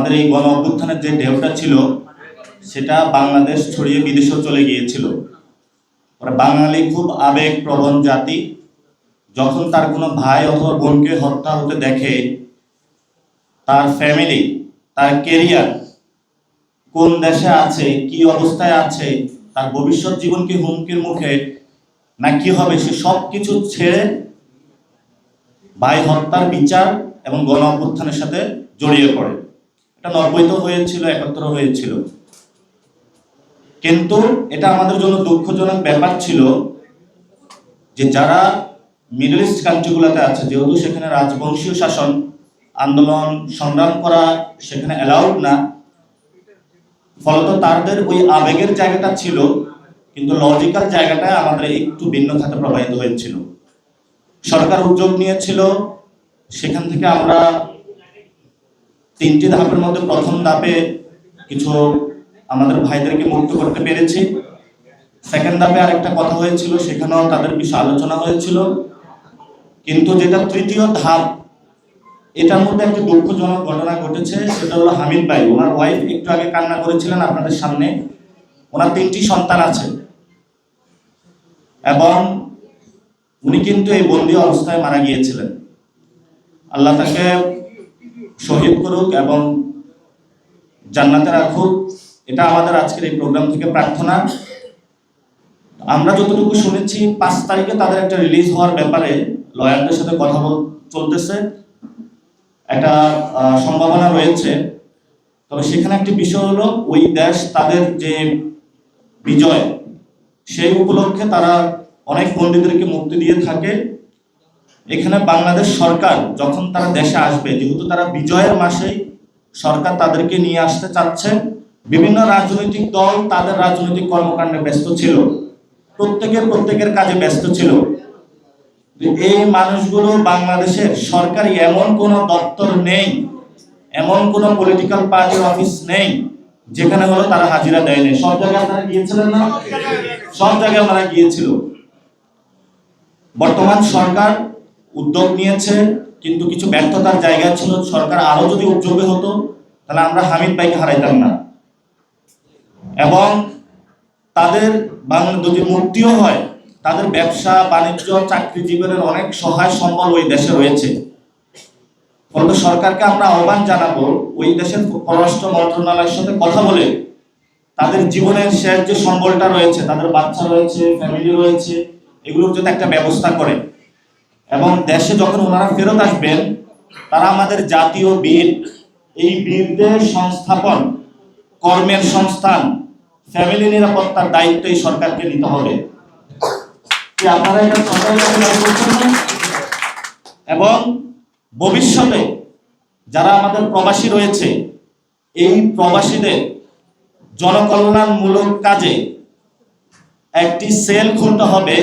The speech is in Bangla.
আমাদের এই গণ অভ্যুত্থানের যে ঢেউটা ছিল, সেটা বাংলাদেশ ছড়িয়ে বিদেশেও চলে গিয়েছিল। বাঙালি খুব আবেগ প্রবণ জাতি। যখন তার কোনো ভাই অথবা বোনকে হত্যা হতে দেখে, তার ফ্যামিলি, তার কেরিয়ার কোন দেশে আছে, কি অবস্থায় আছে, তার ভবিষ্যৎ জীবন কি হুমকির মুখে, না কি হবে, সে সব কিছু ছেড়ে ভাই হত্যার বিচার এবং গণ অভ্যুত্থানের সাথে জড়িয়ে পড়ে। এটা নব্বইতেও হয়েছিল একাত্তর হয়েছিল। কিন্তু এটা আমাদের জন্য দুঃখজনক ব্যাপার ছিল যে যারা মিডল ইস্ট কান্ট্রিগুলোতে আছে, যেহেতু সেখানে রাজবংশীয় শাসন, আন্দোলন, সংগ্রাম করা সেখানে অ্যালাউড না, ফলত তাদের ওই আবেগের জায়গাটা ছিল, কিন্তু লজিক্যাল জায়গাটা আমাদের একটু ভিন্ন খাতে প্রবাহিত হয়েছিল। সরকার উদ্যোগ নিয়েছিল, সেখান থেকে আমরা তিনটি ধাপের মধ্যে প্রথম ধাপে কিছু আমাদের ভাইদেরকে মুক্ত করতে পেরেছি। সেকেন্ড ধাপে আরেকটা কথা হয়েছিল, সেখানেও তাদের বিষয়ে আলোচনা হয়েছিল। কিন্তু যেটা তৃতীয় ধাপ, এটার মধ্যে একটা দুঃখজনক ঘটনা ঘটেছে, সেটা হলো হামিদ ভাই। ওনার ওয়াইফ একটু আগে কান্না করেছিলেন আপনাদের সামনে। ওনার তিনটি সন্তান আছে। এবং উনি কিন্তু এই বন্দি অবস্থায় মারা গিয়েছিলেন। আল্লাহ তাকে শহীদ করুক এবং জান্নাতে রাখুক এটা আমাদের আজকের এই প্রোগ্রাম থেকে প্রার্থনা। আমরা যতটুকু শুনেছি, পাঁচ তারিখে তাদের একটা রিলিজ হওয়ার ব্যাপারে লয়ারদের সাথে কথা চলতেছে। একটা সম্ভাবনা রয়েছে। তবে সেখানে একটি বিষয় হলো, ওই দেশ তাদের যে বিজয়, সেই উপলক্ষে তারা অনেক পণ্ডিতদেরকে মুক্তি দিয়ে থাকে। এখানে বাংলাদেশ সরকার যখন তারা দেশে আসবে, যেহেতু তারা বিজয়ের মাসেই সরকার তাদেরকে নিয়ে আসতে চাচ্ছে, বিভিন্ন রাজনৈতিক দল তাদের রাজনৈতিক কর্মকাণ্ডে ব্যস্ত ছিল। প্রত্যেকের প্রত্যেকের কাজে ব্যস্ত ছিল। এই মানুষগুলো বাংলাদেশের সরকারি এমন কোনো দপ্তর নেই, এমন কোনো পলিটিক্যাল পার্টির অফিস নেই, যেখানে হলো তারা হাজিরা দেয়নি সব জায়গায় তারা গিয়েছিলেন না? সব জায়গায় ওনারা গিয়েছিল। বর্তমান সরকার উদ্যোগ নিয়েছে, কিন্তু কিছু ব্যর্থতার জায়গা ছিল, সরকার আরও যদি উদ্যোগে হতো, তাহলে আমরা হামিদ ভাইকে হারাইতাম না। এবং তাদের যদি মুক্তিও হয়, তাদের ব্যবসা, বাণিজ্য, চাকরি জীবনের অনেক সহায় সম্বল ওই দেশে রয়েছে। ফলত সরকারকে আমরা আহ্বান জানাব, ওই দেশের পররাষ্ট্র মন্ত্রণালয়ের সাথে কথা বলে তাদের জীবনের শেষ যে সম্বলটা রয়েছে, তাদের বাচ্চা রয়েছে ফ্যামিলি রয়েছে, এগুলোর যাতে একটা ব্যবস্থা করে। এবং দেশে যখন ওনারা ফেরত আসবেন, তারা আমাদের জাতীয় বীর, এই বীরদের সংস্থাপন, কর্মের সংস্থান ফ্যামিলি নিরাপত্তার দায়িত্ব এই সরকারকে নিতে হবে আপনারা? এবং ভবিষ্যতে যারা আমাদের প্রবাসী রয়েছে, এই প্রবাসীদের জনকল্যাণমূলক কাজে একটি সেল খুলতে হবে